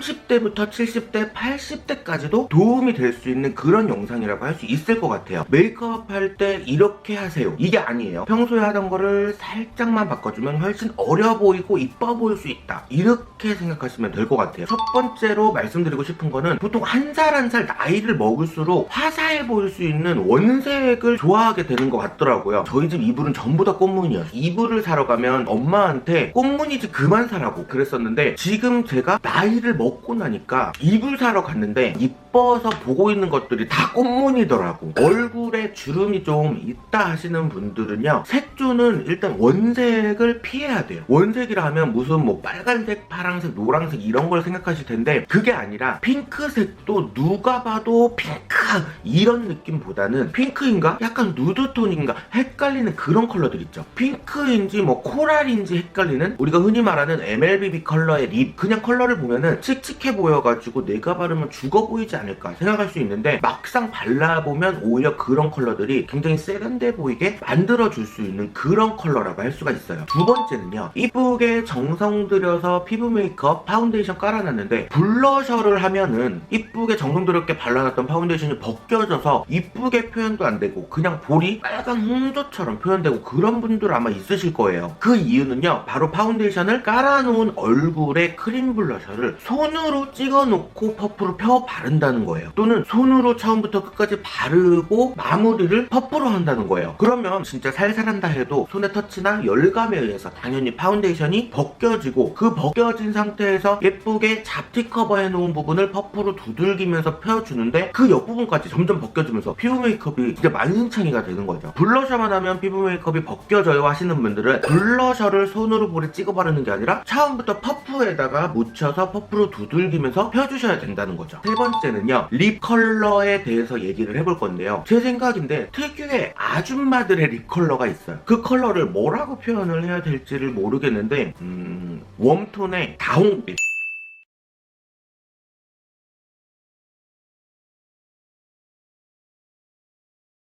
30대부터 70대, 80대까지도 도움이 될 수 있는 그런 영상이라고 할 수 있을 것 같아요. 메이크업 할 때 이렇게 하세요. 이게 아니에요. 평소에 하던 거를 살짝만 바꿔주면 훨씬 어려 보이고 이뻐 보일 수 있다. 이렇게 생각하시면 될 것 같아요. 첫 번째로 말씀드리고 싶은 거는 보통 한 살 한 살 나이를 먹을수록 화사해 보일 수 있는 원색을 좋아하게 되는 것 같더라고요. 저희 집 이불은 전부 다 꽃무늬였어요. 이불을 사러 가면 엄마한테 꽃무늬지 그만 사라고 그랬었는데 지금 제가 나이를 먹고 나니까 이불 사러 갔는데 이뻐서 보고 있는 것들이 다 꽃무늬더라고. 얼굴 에 주름이 좀 있다 하시는 분들은요. 색조는 일단 원색을 피해야 돼요. 원색이라 하면 무슨 뭐 빨간색, 파란색, 노란색 이런 걸 생각하실 텐데 그게 아니라 핑크색도 누가 봐도 핑크 이런 느낌보다는 핑크인가? 약간 누드톤인가? 헷갈리는 그런 컬러들 있죠. 핑크인지 뭐 코랄인지 헷갈리는 우리가 흔히 말하는 MLBB 컬러의 립 그냥 컬러를 보면은 칙칙해 보여가지고 내가 바르면 죽어 보이지 않을까 생각할 수 있는데 막상 발라보면 오히려 그런 컬러들이 굉장히 세련돼 보이게 만들어줄 수 있는 그런 컬러라고 할 수가 있어요. 두 번째는요. 이쁘게 정성 들여서 피부 메이크업 파운데이션 깔아놨는데 블러셔를 하면은 이쁘게 정성 들였게 발라놨던 파운데이션이 벗겨져서 이쁘게 표현도 안 되고 그냥 볼이 빨간 홍조처럼 표현되고 그런 분들 아마 있으실 거예요. 그 이유는요. 바로 파운데이션을 깔아놓은 얼굴에 크림 블러셔를 손으로 찍어놓고 퍼프로 펴 바른다는 거예요. 또는 손으로 처음부터 끝까지 바르고 마무리를 퍼프로 한다는 거예요. 그러면 진짜 살살한다 해도 손의 터치나 열감에 의해서 당연히 파운데이션이 벗겨지고 그 벗겨진 상태에서 예쁘게 잡티 커버 해 놓은 부분을 퍼프로 두들기면서 펴주는데 그 옆부분까지 점점 벗겨지면서 피부 메이크업이 진짜 만신창이가 되는 거죠. 블러셔만 하면 피부 메이크업이 벗겨져요 하시는 분들은 블러셔를 손으로 볼에 찍어 바르는 게 아니라 처음부터 퍼프에다가 묻혀서 퍼프로 두들기면서 펴주셔야 된다는 거죠. 세 번째는요. 립 컬러에 대해서 얘기를 해볼 건데요. 제 생각인데 특유의 아줌마들의 립 컬러가 있어요. 그 컬러를 뭐라고 표현을 해야 될지를 모르겠는데 음, 웜톤의 다홍빛